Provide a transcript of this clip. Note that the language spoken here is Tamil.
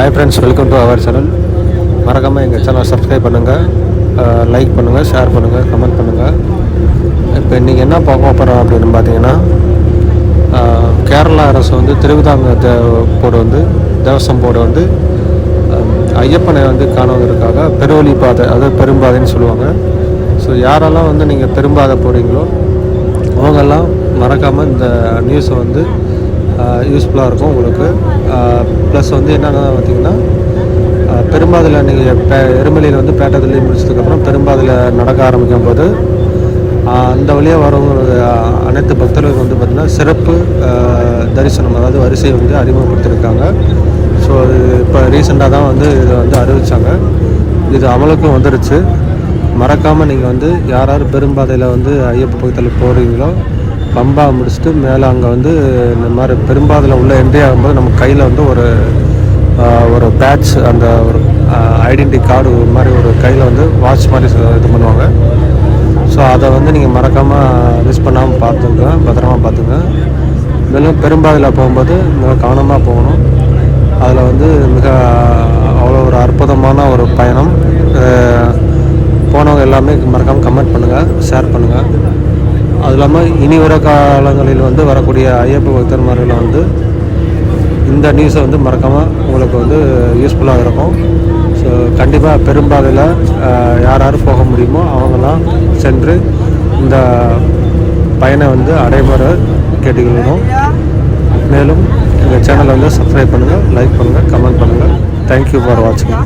Hi friends welcome to our channel மறக்காமல் எங்கள் சேனல் சப்ஸ்கிரைப் பண்ணுங்கள் லைக் பண்ணுங்கள் ஷேர் பண்ணுங்கள் கமெண்ட் பண்ணுங்கள் இப்போ இன்றைக்கி என்ன பார்க்க போகிறோம் அப்படின்னு பார்த்தீங்கன்னா கேரளா அரசு வந்து திருவிதாங்க தே போர்டு வந்து தேவசம் போர்டு வந்து ஐயப்பனை வந்து காணுவதற்காக பெருவழி பாதை அதாவது பெரும்பாதைன்னு சொல்லுவாங்க. ஸோ யாரெல்லாம் வந்து நீங்கள் பெரும்பாதை போகிறீங்களோ அவங்கெல்லாம் மறக்காமல் இந்த நியூஸை வந்து யூஸ்ஃபுல்லாக இருக்கும் உங்களுக்கு. ப்ளஸ் வந்து என்னென்னா பார்த்தீங்கன்னா பெரும்பாதில் நீங்கள் பே எருமலையில் வந்து பேட்டதுலேயே முடிச்சதுக்கப்புறம் பெரும்பாதில் நடக்க ஆரம்பிக்கும் போது அந்த வழியாக வரவங்க அனைத்து பக்தர்களுக்கு வந்து பார்த்திங்கன்னா சிறப்பு தரிசனம் அதாவது வரிசை வந்து அறிமுகப்படுத்தியிருக்காங்க. ஸோ அது இப்போ ரீசெண்டாக தான் வந்து இதை வந்து அறிவித்தாங்க இது அமலுக்கும் வந்துடுச்சு மறக்காமல் நீங்கள் வந்து யார் யார் பெரும்பாதையில் வந்து ஐயப்ப பக்கத்தில் போகிறீங்களோ பம்பா முடிச்சுட்டு மேலே அங்கே வந்து இந்த மாதிரி பெரும்பாதையில் உள்ள என்ட்ரி ஆகும்போது நம்ம கையில் வந்து ஒரு ஒரு பேட்ச் அந்த ஒரு ஐடென்டி கார்டு ஒரு மாதிரி ஒரு கையில் வந்து வாட்ச் மாதிரி இது பண்ணுவாங்க. ஸோ அதை வந்து நீங்கள் மறக்காமல் மிஸ் பண்ணாமல் பார்த்துங்க பத்திரமா பார்த்துங்க. மேலும் பெரும்பாதையில் போகும்போது மிக கவனமாக போகணும். அதில் வந்து மிக அவ்வளோ ஒரு அற்புதமான ஒரு பயணம். போனவங்க எல்லாமே மறக்காமல் கமெண்ட் பண்ணுங்கள் ஷேர் பண்ணுங்கள் அது இல்லாமல் இனி வர காலங்களில் வந்து வரக்கூடிய ஐயப்ப பக்தர்மார்களை வந்து இந்த நியூஸை வந்து மறக்காமல் உங்களுக்கு வந்து யூஸ்ஃபுல்லாக இருக்கும். ஸோ கண்டிப்பாக பெரும்பாதையில் யார் யார் போக முடியுமோ அவங்கெல்லாம் சென்று இந்த பயனை வந்து அடைமுறை கேட்டுக்கொள்ளணும் மேலும் எங்கள் சேனலை வந்து சப்ஸ்கிரைப் பண்ணுங்கள் லைக் பண்ணுங்கள் கமெண்ட் பண்ணுங்கள் தேங்க்யூ ஃபார் வாட்சிங்